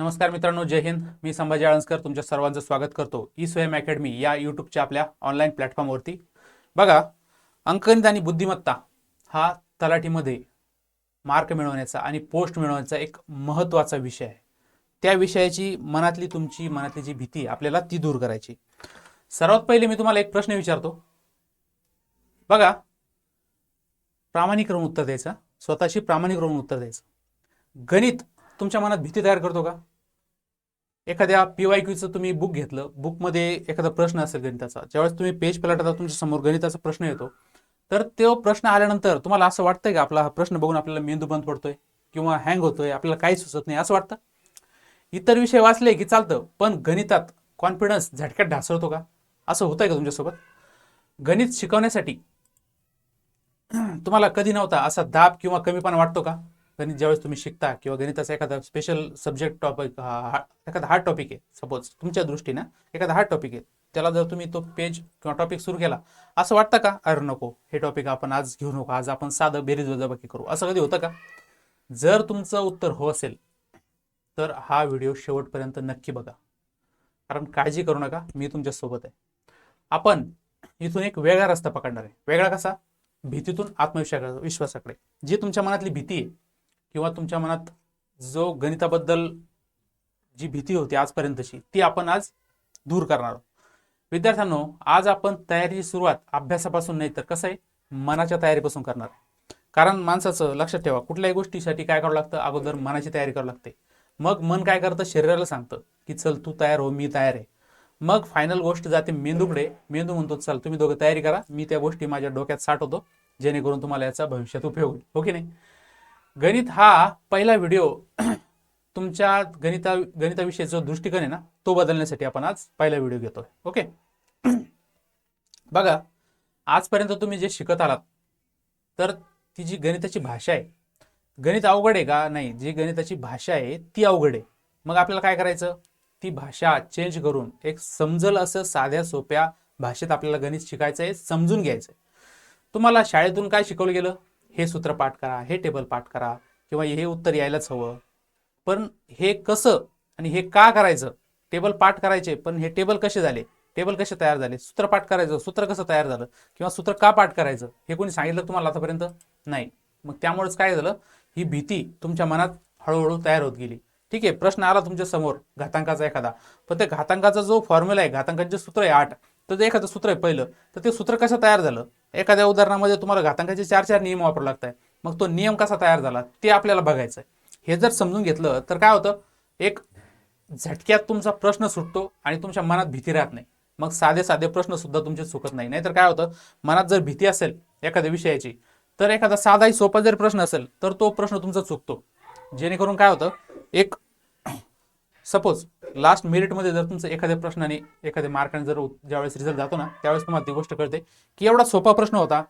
नमस्कार मित्रांनो जय हिंद. मी संभाजी आळंजकर तुमच्या सर्वांचं स्वागत करतो ई स्वयं अकॅडमी या यूट्यूबच्या आपल्या ऑनलाईन प्लॅटफॉर्मवरती बघा अंकगणित आणि बुद्धिमत्ता हा तलाठीमध्ये मार्क मिळवण्याचा आणि पोस्ट मिळवण्याचा एक महत्त्वाचा विषय आहे. त्या विषयाची मनातली तुमची मनातली जी भीती आहे, आपल्याला ती दूर करायची. सर्वात पहिले मी तुम्हाला एक प्रश्न विचारतो. बघा प्रामाणिक राहून उत्तर द्यायचं स्वतःशी प्रामाणिक राहून उत्तर द्यायचं. गणित तुमच्या मनात भीती तयार करतो का? एखाद्या पी वाय क्यूचं तुम्ही बुक घेतलं बुकमध्ये एखादा प्रश्न असेल गणिताचा ज्यावेळेस तुम्ही पेज पलटता तुमच्यासमोर गणिताचा प्रश्न येतो तर तो प्रश्न आल्यानंतर तुम्हाला असं वाटतंय का आपला हा प्रश्न बघून आपल्याला मेंदू बंद पडतोय किंवा हँग होतोय आपल्याला काही सुचत नाही असं वाटतं? इतर विषय वाचले की चालतं पण गणितात कॉन्फिडन्स झटक्यात ढासळतो का? असं होतंय का तुमच्यासोबत? गणित शिकवण्यासाठी तुम्हाला कधी नव्हता असा दाब किंवा कमीपणा वाटतो का? गणित ज्यावेळेस तुम्ही शिकता किंवा गणिताचा एखादा स्पेशल सब्जेक्ट टॉपिक एखादा हार्ड टॉपिक आहे सपोज तुमच्या दृष्टीनं एखादा हार्ड टॉपिक आहे त्याला जर तुम्ही तो पेज किंवा टॉपिक सुरू केला असं वाटतं का अरे नको हे टॉपिक आपण आज घेऊ नको आज आपण साधं बेरीज वजाबाकी करू असं कधी होतं का? जर तुमचं उत्तर हो असेल तर हा व्हिडिओ शेवटपर्यंत नक्की बघा. कारण काळजी करू नका मी तुमच्यासोबत आहे. आपण इथून एक वेगळा रस्ता पकडणार आहे. वेगळा कसा? भीतीतून आत्मविश्वास विश्वासाकडे. जी तुमच्या मनातली भीती आहे किंवा तुमच्या मनात जो गणिताबद्दल जी भीती होती आजपर्यंतची ती आपण आज दूर करणार आहोत. विद्यार्थ्यांनो आज आपण तयारीची सुरुवात अभ्यासापासून नाही तर कसं आहे? मनाच्या तयारीपासून करणार. कारण माणसाचं लक्षात ठेवा कुठल्याही गोष्टीसाठी काय करावं लागतं? अगोदर मनाची तयारी करावी लागते. मग मन काय करतं? शरीराला सांगतं की चल तू तयार हो मी तयार आहे. मग फायनल गोष्ट जाते मेंदूकडे. मेंदू म्हणतो चल तुम्ही दोघं तयारी करा. मी त्या गोष्टी माझ्या डोक्यात साठवतो जेणेकरून तुम्हाला याचा भविष्यात उपयोग होईल. हो की नाही? गणित हा पहिला व्हिडिओ तुमच्या गणिता गणिताविषयीचा जो दृष्टिकोन आहे ना तो बदलण्यासाठी आपण आज पहिला व्हिडिओ घेतोय. ओके? बघा आजपर्यंत तुम्ही जे शिकत आलात तर ती जी गणिताची भाषा आहे गणित अवघड आहे का? नाही जी गणिताची भाषा आहे ती अवघड आहे. मग आपल्याला काय करायचं? ती भाषा चेंज करून एक समजल असं साध्या सोप्या भाषेत आपल्याला गणित शिकायचं आहे समजून घ्यायचं आहे तुम्हाला शाळेतून काय शिकवलं गेलं? हे सूत्र पाठ करा हे टेबल पाठ करा किंवा हे उत्तर यायलाच हवं. पण हे कसं आणि हे का करायचं? टेबल पाठ करायचे पण हे टेबल कसे झाले? टेबल कसे तयार झाले? सूत्र पाठ करायचं सूत्र कसं तयार झालं? किंवा सूत्र का पाठ करायचं? हे कोणी सांगितलं तुम्हाला आतापर्यंत? नाही. मग त्यामुळेच काय झालं? ही भीती तुमच्या मनात हळूहळू तयार होत गेली. ठीक आहे प्रश्न आला तुमच्यासमोर घातांकाचा एखादा. पण त्या घातांकाचा जो फॉर्म्युला आहे घातांकाचे सूत्र आहे आठ. तर ते एखादं सूत्र आहे पहिलं. तर ते सूत्र कसं तयार झालं? एखाद्या उदाहरणामध्ये तुम्हाला घातांकाचे चार चार नियम वापरावे लागतात मग तो नियम कसा तयार झाला? ते आपल्याला बघायचं आहे हे जर समजून घेतलं तर काय होतं? एक झटक्यात तुमचा प्रश्न सुटतो आणि तुमच्या मनात भीती राहत नाही. मग साधे साधे प्रश्न सुद्धा तुमचे चुकत नाही. नाहीतर काय होतं? मनात जर भीती असेल एखाद्या विषयाची तर एखादा साधाही सोपा जर प्रश्न असेल तर तो प्रश्न तुमचा चुकतो. जेणेकरून काय होतं? एक सपोज लास्ट मेरिटमध्ये जर तुमचं एखाद्या प्रश्नाने एखाद्या मार्काने जर ज्यावेळेस रिझल्ट जातो ना त्यावेळेस तुम्हाला ती गोष्ट कळते की एवढा सोपा प्रश्न होता.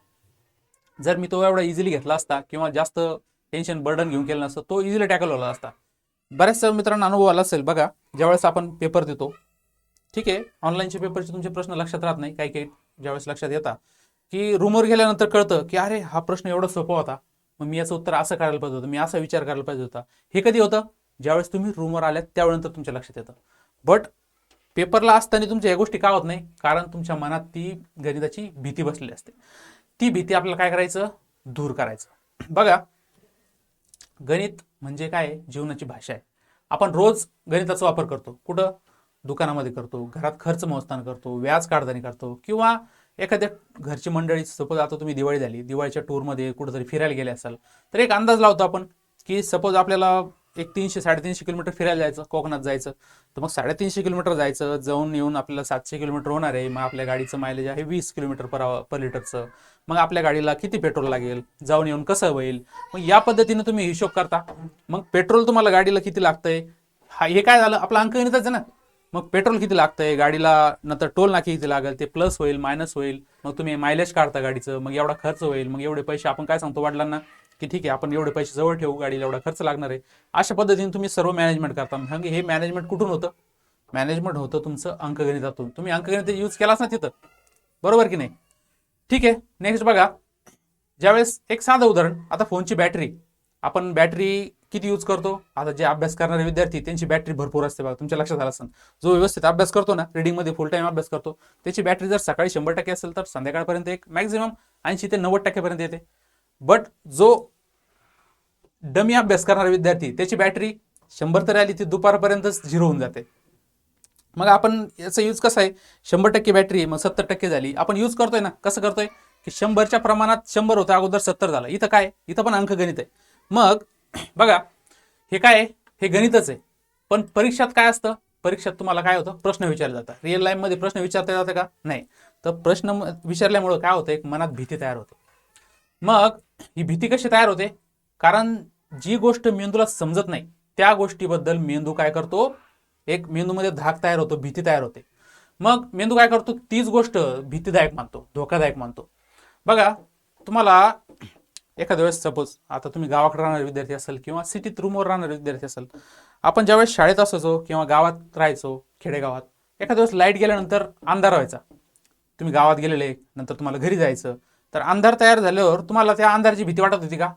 जर मी तो एवढा इझिली घेतला असता किंवा जास्त टेन्शन बर्डन घेऊन केलं नसतं तो इझिली टॅकल होला असता. बऱ्याचशा मित्रांना अनुभव आला असेल बघा ज्यावेळेस आपण पेपर देतो. ठीक आहे? ऑनलाईनचे पेपरचे तुमचे प्रश्न लक्षात राहत नाही काही काही ज्यावेळेस लक्षात येतात. की रूमवर गेल्यानंतर कळतं की अरे हा प्रश्न एवढा सोपा होता. मग मी याचं उत्तर असं करायला पाहिजे होतं मी असा विचार करायला पाहिजे होता. हे कधी होतं? ज्यावेळेस तुम्ही रूमवर आल्यात त्यावेळेनंतर तुमच्या लक्षात येतं. बट पेपरला असताना तुमच्या या गोष्टी का होत नाही? कारण तुमच्या मनात ती गणिताची भीती बसलेली असते. ती भीती आपल्याला काय करायचं? दूर करायचं. बघा गणित म्हणजे काय? जीवनाची भाषा आहे. आपण रोज गणिताचा वापर करतो. कुठं? दुकानामध्ये करतो घरात खर्च मोजताना करतो व्याज काढताना करतो किंवा एखाद्या घरची मंडळी सपोज आता तुम्ही दिवाळी झाली दिवाळीच्या टूरमध्ये कुठंतरी फिरायला गेले असाल तर एक अंदाज लावतो आपण की सपोज आपल्याला एक तीनशे साडेतीनशे किलोमीटर फिरायला जायचं कोकणात जायचं. तर मग साडेतीनशे किलोमीटर जायचं जाऊन येऊन आपल्याला सातशे किलोमीटर होणार आहे. मग आपल्या गाडीचं मायलेज आहे वीस किलोमीटर पर पर लिटरचं मग आपल्या गाडीला किती पेट्रोल लागेल? जाऊन येऊन कसं होईल? मग या पद्धतीने तुम्ही हिशोब करता. मग पेट्रोल तुम्हाला गाडीला किती लागतंय? हा हे काय झालं? आपला अंक गणितच आहे ना? मग पेट्रोल किती लागतंय? गाडीला नंतर टोल नाकी किती लागेल? ते प्लस होईल मायनस होईल. मग तुम्ही मायलेज काढता गाडीचं. मग एवढा खर्च होईल. मग एवढे पैसे आपण काय सांगतो वडिलांना? की ठीक आहे आपण एवढे पैसे जवळ ठेवू गाडीला एवढा खर्च लागणार आहे. अशा पद्धतीने तुम्ही सर्व मॅनेजमेंट करता. म्हणजे हे मॅनेजमेंट कुठून होतं? मॅनेजमेंट होतं तुमचं अंकगणितातून. तुम्ही अंकगणित यूज केलाच ना तिथं. बरोबर की नाही? ठीक आहे नेक्स्ट बघा. ज्यावेळेस एक साधं उदाहरण आता फोनची बॅटरी आपण बॅटरी किती यूज करतो? आता जे अभ्यास करणारे विद्यार्थी त्यांची बॅटरी भरपूर असते बघा. तुमच्या लक्षात आलं असेल. जो व्यवस्थित अभ्यास करतो ना रिडिंगमध्ये फुल टाईम अभ्यास करतो त्याची बॅटरी जर सकाळी शंभर टक्के असेल तर संध्याकाळपर्यंत एक मॅक्झिमम ऐंशी ते नव्वद टक्क्यापर्यंत येते. बट जो डमी अभ्यास करणारा विद्यार्थी त्याची बॅटरी शंभर तरी आली ती दुपारपर्यंतच झिरो होऊन जाते. मग आपण याचा यूज कसा आहे? शंभर टक्के बॅटरी मग सत्तर टक्के झाली. आपण यूज करतोय ना कसं करतोय? की शंभरच्या प्रमाणात शंभर होतं अगोदर सत्तर झालं. इथं काय? इथं पण अंकगणित आहे. मग बघा हे काय आहे? हे गणितच आहे. पण परीक्षात काय असतं? परीक्षात तुम्हाला काय होतं? प्रश्न विचारले जातात. रिअल लाईफमध्ये प्रश्न विचारता जातं का? नाही. तर प्रश्न विचारल्यामुळं काय होतं? एक मनात भीती तयार होते. मग ही भीती कशी तयार होते? कारण जी गोष्ट मेंदूला समजत नाही त्या गोष्टीबद्दल मेंदू काय करतो? एक मेंदूमध्ये धाक तयार होतो भीती तयार होते. मग मेंदू काय करतो? तीच गोष्ट भीतीदायक मानतो धोकादायक मानतो. बघा तुम्हाला एखाद्या वेळेस सपोज आता तुम्ही गावाकडे राहणारे विद्यार्थी असेल किंवा सिटीत रूमवर राहणारे विद्यार्थी असेल आपण ज्यावेळेस शाळेत असायचो किंवा गावात राहायचो खेडेगावात एखाद्या वेळेस लाइट गेल्यानंतर अंधार व्हायचा. तुम्ही गावात गेलेले नंतर तुम्हाला घरी जायचं तर अंधार तयार झाल्यावर तुम्हाला त्या अंधाराची भीती वाटत होती का?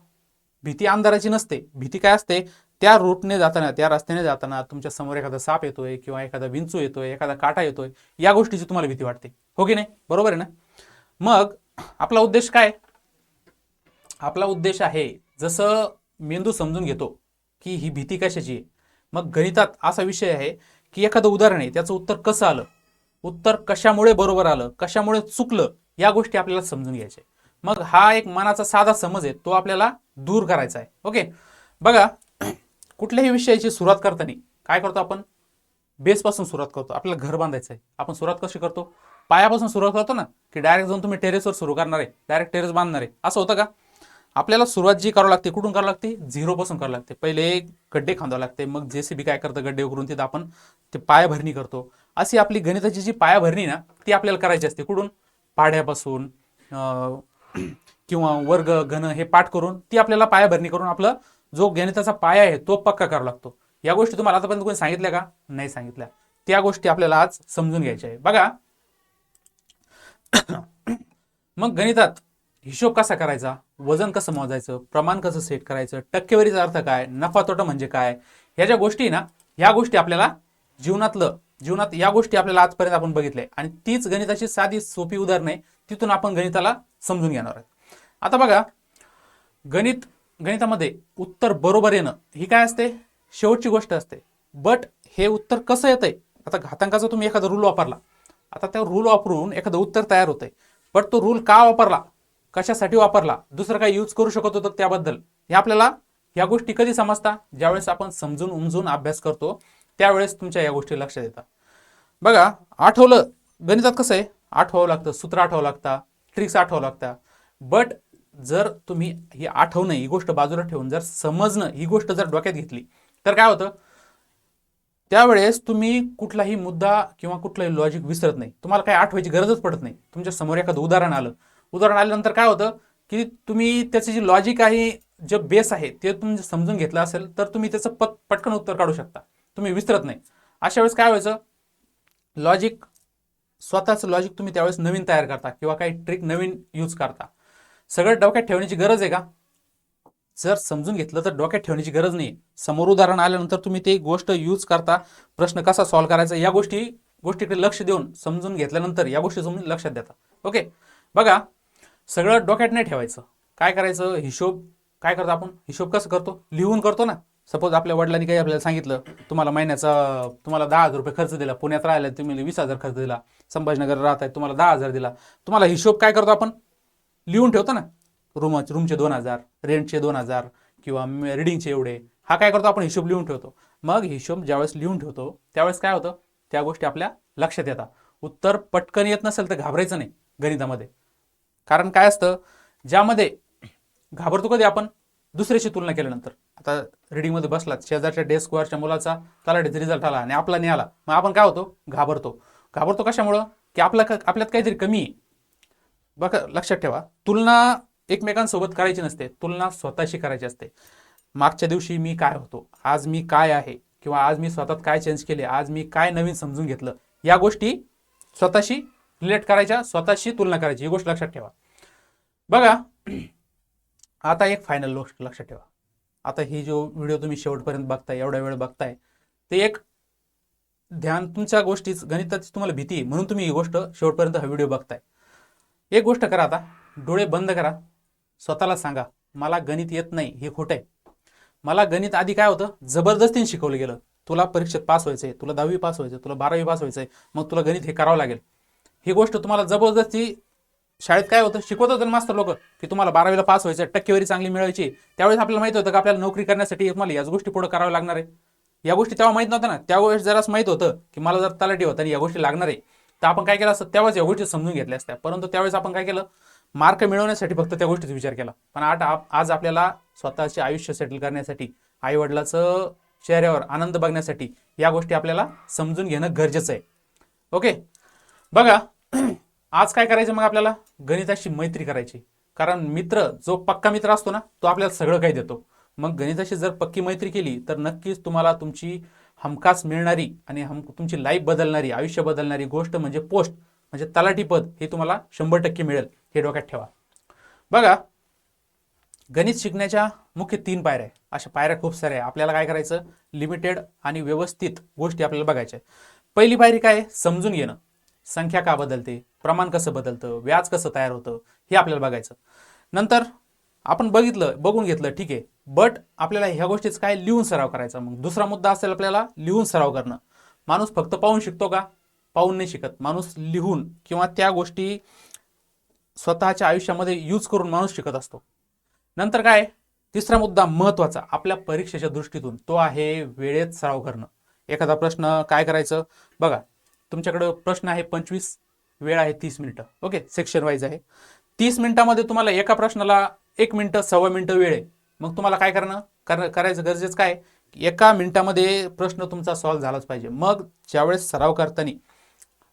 भीती अंधाराची नसते. भीती काय असते? त्या रूटने जाताना त्या रस्त्याने जाताना तुमच्यासमोर एखादा साप येतोय किंवा एखादा विंचू येतोय एखादा काटा येतोय या गोष्टीची तुम्हाला भीती वाटते. हो की नाही? बरोबर आहे ना? मग आपला उद्देश काय? आपला उद्देश आहे जसं मेंदू समजून घेतो की ही भीती कशाची आहे. मग गणितात असा विषय आहे की एखादं उदाहरण आहे त्याचं उत्तर कसं आलं? उत्तर कशामुळे बरोबर आलं कशामुळे चुकलं या गोष्टी आपल्याला समजून घ्यायच्या मग हा एक मनाचा साधा समज आहे तो आपल्याला दूर करायचा आहे. ओके? बघा कुठल्याही विषयाची सुरुवात करताना काय करतो आपण? बेसपासून सुरुवात करतो. आपल्याला घर बांधायचं आहे. आपण सुरुवात कशी करतो? पायापासून सुरुवात करतो ना की डायरेक्ट जाऊन तुम्ही टेरेसवर सुरू करणार आहे. डायरेक्ट टेरेस बांधणार आहे. असं होतं का? आपल्याला सुरुवात जी करावी लागते कुठून करावी लागते? झिरोपासून करावी लागते. पहिले गड्डे खांदावं लागते. मग जे सी बी काय करतं? गड्डे उकरून तिथं आपण ते पायाभरणी करतो. अशी आपली गणिताची जी पायाभरणी ना ती आपल्याला करायची असते. कुठून? पाड्यापासून अं, किंवा वर्ग घन हे पाठ करून ती आपल्याला पायाभरणी करून आपलं जो गणिताचा पाया आहे तो पक्का करावा लागतो. या गोष्टी तुम्हाला आतापर्यंत कोणी सांगितल्या का? नाही सांगितल्या. त्या गोष्टी आपल्याला आज समजून घ्यायच्या आहे बघा. मग गणितात हिशोब कसा करायचा? वजन कसं मोजायचं? प्रमाण कसं सेट करायचं? टक्केवारीचा अर्थ काय? नफा तोटा म्हणजे काय? ह्या ज्या गोष्टी ना ह्या गोष्टी आपल्याला जीवनातलं जीवनात या गोष्टी आपल्याला आजपर्यंत आपण बघितल्या. आणि तीच गणिताची साधी सोपी उदाहरणे आहे तिथून आपण गणिताला समजून घेणार आहोत. आता बघा गणित गणितामध्ये उत्तर बरोबर येणं ही काय असते? शेवटची गोष्ट असते. बट हे उत्तर कसं येतंय? आता घातांकाचा तुम्ही एखादा रूल वापरला. आता त्या रूल वापरून एखादं उत्तर तयार होतंय. बट तो रूल का वापरला? कशासाठी वापरला? दुसरं काय यूज करू शकत होतं त्याबद्दल. हे आपल्याला या गोष्टी कधी समजता? ज्यावेळेस आपण समजून उमजून अभ्यास करतो त्यावेळेस तुमच्या या गोष्टी लक्षात येतात. बघा आठवलं गणितात कसं आहे? आठवावं लागतं सूत्र आठवावं लागतं ट्रिक्स आठवावं लागतं. बट जर तुम्ही ही आठवणं ही गोष्ट बाजूला ठेवून जर समजणं ही गोष्ट जर डोक्यात घेतली तर काय होतं? त्यावेळेस तुम्ही कुठलाही मुद्दा किंवा कुठलाही लॉजिक विसरत नाही. तुम्हाला काही आठवायची गरजच पडत नाही. तुमच्यासमोर एखादं उदाहरण आलं. उदाहरण आल्यानंतर काय होतं? की तुम्ही त्याचे जे लॉजिक आहे जे बेस आहे ते तुम्ही समजून घेतलं असेल तर तुम्ही त्याचं पट पटकन उत्तर काढू शकता. तुम्ही विसरत नाही. अशा वेळेस काय व्हायचं? लॉजिक स्वतःचं लॉजिक तुम्ही त्यावेळेस नवीन तयार करता किंवा काही ट्रिक नवीन यूज करता. सगळं डोक्यात ठेवण्याची गरज आहे का? जर समजून घेतलं तर डोक्यात ठेवण्याची गरज नाही. समोर उदाहरण आल्यानंतर तुम्ही ते गोष्ट यूज करता. प्रश्न कसा सॉल्व्ह करायचा? या गोष्टी गोष्टीकडे लक्ष देऊन समजून घेतल्यानंतर या गोष्टी तुम्ही लक्षात देता. ओके बघा सगळं डोक्यात नाही ठेवायचं. काय करायचं? हिशोब काय करतो आपण? हिशोब कसं करतो? लिहून करतो ना. सपोज आपल्या वडिलांनी काही आपल्याला सांगितलं तुम्हाला महिन्याचा तुम्हाला दहा हजार रुपये खर्च दिला पुण्यात राहिला तुम्ही वीस हजार खर्च दिला संभाजीनगर राहत आहे तुम्हाला दहा हजार दिला. तुम्हाला हिशोब काय करतो आपण? लिहून ठेवतो ना. रूम रूमचे दोन हजार रेंटचे दोन हजार किंवा रिडिंगचे एवढे. हा काय करतो आपण? हिशोब लिहून ठेवतो. मग हिशोब ज्यावेळेस लिहून ठेवतो त्यावेळेस काय होतं? त्या गोष्टी आपल्या लक्षात येतात. उत्तर पटकन येत नसेल तर घाबरायचं नाही गणितामध्ये. कारण काय असतं? ज्यामध्ये घाबरतो कधी आपण? दुसऱ्याशी तुलना केल्यानंतर. आता रिडिंगमध्ये बसलात शेजारच्या डेस्कवरच्या मुलाचा तलाठीचा रिझल्ट आला आणि आपला नाही आला मग आपण काय होतो? घाबरतो. घाबरतो कशामुळं? की आपला आपल्यात काहीतरी कमी आहे. बघा लक्षात ठेवा. तुलना एकमेकांसोबत करायची नसते. तुलना स्वतःशी करायची असते. मागच्या दिवशी मी काय होतो? आज मी काय आहे? किंवा आज मी स्वतःत काय चेंज केले? आज मी काय नवीन समजून घेतलं? या गोष्टी स्वतःशी रिलेट करायच्या स्वतःशी तुलना करायची. ही गोष्ट लक्षात ठेवा. बघा आता एक फायनल गोष्ट लक्षात ठेवा. आता ही जो व्हिडिओ तुम्ही शेवटपर्यंत बघताय एवढा वेळ बघताय ते एक ध्यान तुमच्या गोष्टीच गणिताची तुम्हाला भीती आहे म्हणून तुम्ही ही गोष्ट शेवटपर्यंत हा व्हिडिओ बघताय. एक गोष्ट करा आता डोळे बंद करा स्वतःला सांगा मला गणित येत नाही हे खोटं आहे. मला गणित आधी काय होतं जबरदस्तीने शिकवलं गेलं. तुला परीक्षेत पास व्हायचं आहे तुला दहावी पास व्हायचं तुला बारावी पास व्हायचं आहे मग तुला गणित हे करावं लागेल. ही गोष्ट तुम्हाला जबरदस्ती शाळेत काय होतं? शिकवत होतं मास्तर लोक की तुम्हाला बारावीला पास व्हायचं टक्केवारी चांगली मिळायची त्यावेळेस आपल्याला माहीत होतं की आपल्याला नोकरी करण्यासाठी तुम्हाला याच गोष्टी पुढे कराव्या लागणार आहे. या गोष्टी तेव्हा माहीत नव्हत्या ना. त्यावेळेस जराच माहीत होतं की मला जर तलाठी होतं या गोष्टी लागणार आहे. तर आपण काय केलं असतं? त्यावेळेस या गोष्टी समजून घेतल्या असत्या. परंतु त्यावेळेस आपण काय केलं? मार्क मिळवण्यासाठी फक्त त्या गोष्टीचा विचार केला. पण आता आज आपल्याला स्वतःचे आयुष्य सेटल करण्यासाठी आईवडिलाचं चेहऱ्यावर आनंद बघण्यासाठी या गोष्टी आपल्याला समजून घेणं गरजेचं आहे. ओके? बघा आज काय करायचं मग आपल्याला? गणिताशी मैत्री करायची. कारण मित्र जो पक्का मित्र असतो ना तो आपल्याला सगळं काही देतो. मग गणिताशी जर पक्की मैत्री केली तर नक्कीच तुम्हाला तुमची हमखास मिळणारी आणि हम तुमची लाईफ बदलणारी आयुष्य बदलणारी गोष्ट म्हणजे पोस्ट म्हणजे तलाठी पद हे तुम्हाला शंभर टक्के मिळेल. हे डोक्यात ठेवा. बघा गणित शिकण्याच्या मुख्य तीन पायऱ्या आहे अशा पायऱ्या खूप साऱ्या आहे आपल्याला काय करायचं? लिमिटेड आणि व्यवस्थित गोष्टी आपल्याला बघायच्या पहिली पायरी काय आहे? समजून घेणं. संख्या का बदलते? प्रमाण कसं बदलतं व्याज कसं तयार होतं हे आपल्याला बघायचं. नंतर आपण बघितलं बघून घेतलं ठीक आहे. बट आपल्याला ह्या गोष्टीच काय लिहून सराव करायचा? मग दुसरा मुद्दा असेल आपल्याला लिहून सराव करणं. माणूस फक्त पाहून शिकतो का? पाहून नाही शिकत. माणूस लिहून किंवा त्या गोष्टी स्वतःच्या आयुष्यामध्ये यूज करून माणूस शिकत असतो. नंतर काय? तिसरा मुद्दा महत्त्वाचा आपल्या परीक्षेच्या दृष्टीतून तो आहे वेळेत सराव करणं. एखादा प्रश्न काय करायचं? बघा तुमच्याकडं प्रश्न आहे पंचवीस वेळ आहे तीस मिनिटं. ओके सेक्शन वाईज आहे. तीस मिनिटामध्ये तुम्हाला एका प्रश्नाला एक मिनिटं सव्वा मिनिटं वेळ आहे. मग तुम्हाला काय करणं? कर करायचं गरजेचं काय? एका मिनिटामध्ये प्रश्न तुमचा सॉल्व्ह झालाच पाहिजे. मग ज्यावेळेस सराव करताना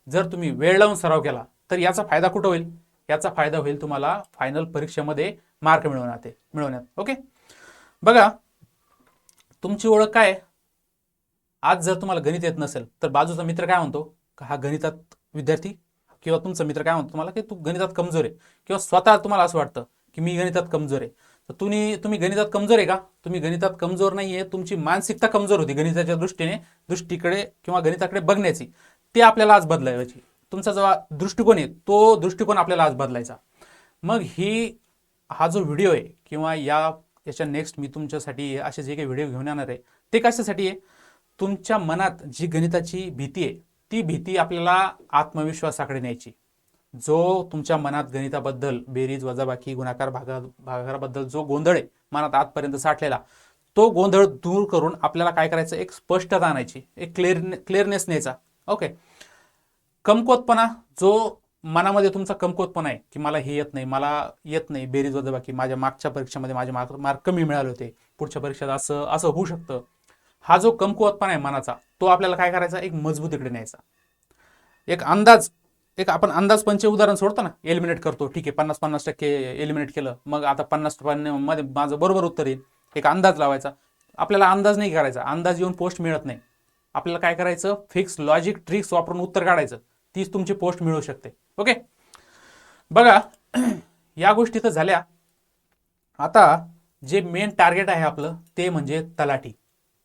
जर तुम्ही वेळ लावून सराव केला तर याचा फायदा कुठं होईल? याचा फायदा होईल तुम्हाला फायनल परीक्षेमध्ये मार्क मिळवण्यात मिळवण्यात. ओके? बघा तुमची ओळख काय आज जर तुम्हाला गणित येत नसेल तर बाजूचा मित्र काय म्हणतो? का हा गणितात विद्यार्थी किंवा तुमचा मित्र काय म्हणतो तुम्हाला की तू गणितात कमजोर आहे. किंवा स्वतः तुम्हाला असं वाटतं की मी गणितात कमजोर आहे. तर तुम्ही तुम्ही गणितात कमजोर आहे का? तुम्ही गणितात कमजोर नाही आहे तुमची मानसिकता कमजोर होती गणिताच्या दृष्टीने दृष्टीकडे किंवा गणिताकडे बघण्याची. ते आपल्याला आज बदलायची. तुमचा जो दृष्टिकोन आहे तो दृष्टिकोन आपल्याला आज बदलायचा. मग ही हा जो व्हिडिओ आहे किंवा या याच्या नेक्स्ट मी तुमच्यासाठी असे जे काही व्हिडिओ घेऊन येणार आहे ते कशासाठी आहे? तुमच्या मनात जी गणिताची भीती आहे ती भीती आपल्याला आत्मविश्वासाकडे न्यायची. जो तुमच्या मनात गणिताबद्दल बेरीज वजाबाकी गुणाकार भागा भागाकाराबद्दल जो गोंधळ आहे मनात आतपर्यंत साठलेला तो गोंधळ दूर करून आपल्याला काय करायचं? एक स्पष्टता आणायची एक क्लिअर क्लिअरनेस न्यायचा. ओके कमकुवतपणा जो मनामध्ये तुमचा कमकुवतपणा आहे की मला हे येत नाही मला येत नाही बेरीज वजाबाकी माझ्या मागच्या परीक्षेमध्ये माझे मार्क मार्क कमी मिळाले होते पुढच्या परीक्षेत असं असं होऊ शकतं. हा जो कमकुवतपणा आहे मनाचा तो आपल्याला काय करायचा? एक मजबूतीकडे न्यायचा. एक अंदाज एक आपण अंदाज पंचे उदाहरण सोडतो ना एलिमिनेट करतो ठीक आहे पन्नास पन्नास टक्के एलिमिनेट केलं मग आता पन्नासमध्ये माझं बरोबर उत्तर येईल. एक अंदाज लावायचा. आपल्याला अंदाज नाही करायचा. अंदाज येऊन पोस्ट मिळत नाही. आपल्याला काय करायचं? फिक्स लॉजिक ट्रिक्स वापरून उत्तर काढायचं. तीच तुमची पोस्ट मिळू शकते. ओके बघा या गोष्टी तर झाल्या. आता जे मेन टार्गेट आहे आपलं ते म्हणजे तलाठी.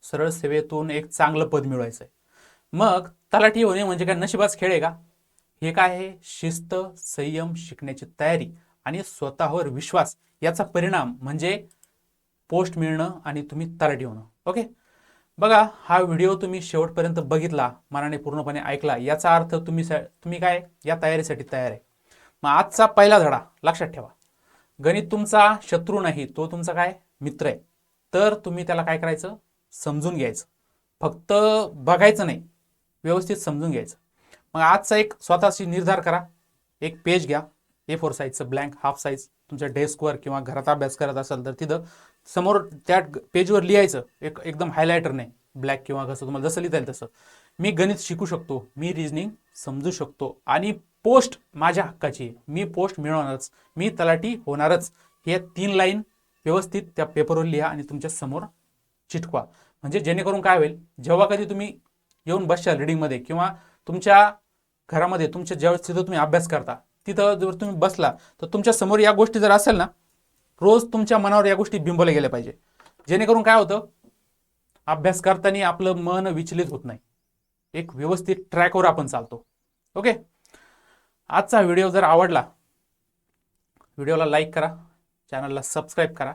सरळ सेवेतून एक चांगलं पद मिळवायचं आहे मग तलाठी होणे म्हणजे काय? नशिबाच खेळ आहे का? हे काय आहे? शिस्त संयम शिकण्याची तयारी आणि स्वतःवर विश्वास याचा परिणाम म्हणजे पोस्ट मिळणं आणि तुम्ही तलाठी होणं. ओके? बघा हा व्हिडिओ तुम्ही शेवटपर्यंत बघितला मनाने पूर्णपणे ऐकला याचा अर्थ तुम्ही तुम्ही काय? या तयारीसाठी तयार आहे. मग आजचा पहिला धडा लक्षात ठेवा. गणित तुमचा शत्रू नाही तो तुमचा काय? मित्र आहे. तर तुम्ही त्याला काय करायचं? समजून घ्यायचं. फक्त बघायचं नाही. व्यवस्थित समजून घ्यायचं. मग आजचा एक स्वतःशी निर्धार करा. एक पेज घ्या. ए फोर साईजचं ब्लँक हाफ साईज तुमच्या डेस्कवर किंवा घरात अभ्यास करत असाल तर तिथं समोर त्या पेजवर लिहायचं. एक एकदम हायलायटरने ब्लॅक किंवा कसं तुम्हाला जसं लिहिता येईल तसं. मी गणित शिकू शकतो. मी रिजनिंग समजू शकतो. आणि पोस्ट माझ्या हक्काची मी पोस्ट मिळवणारच. मी तलाठी होणारच. हे तीन लाईन व्यवस्थित त्या पेपरवर लिहा आणि तुमच्यासमोर चिटकवा. म्हणजे जेणेकरून काय होईल जेव्हा कधी तुम्ही येऊन बसशाल रिडिंगमध्ये किंवा तुमच्या घरामध्ये तुमच्या ज्यावेळेस तिथं तुम्ही अभ्यास करता तिथं जर तुम्ही बसला तर तुमच्यासमोर या गोष्टी जर असेल ना रोज तुमच्या मनावर या गोष्टी बिंबवल्या गेल्या पाहिजे. जेणेकरून काय होतं अभ्यास करताना आपलं मन विचलित होत नाही. एक व्यवस्थित ट्रॅकवर आपण चालतो. ओके? आजचा व्हिडिओ जर आवडला व्हिडिओला लाईक करा चॅनलला सबस्क्राईब करा.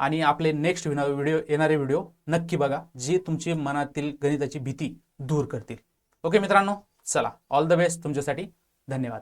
आणि आपले नेक्स्ट व्हिडिओ येणारे व्हिडिओ नक्की बघा जी तुमची मनातील गणिताची भीती दूर करतील. ओके मित्रांनो चला. ऑल द बेस्ट तुमच्यासाठी. धन्यवाद.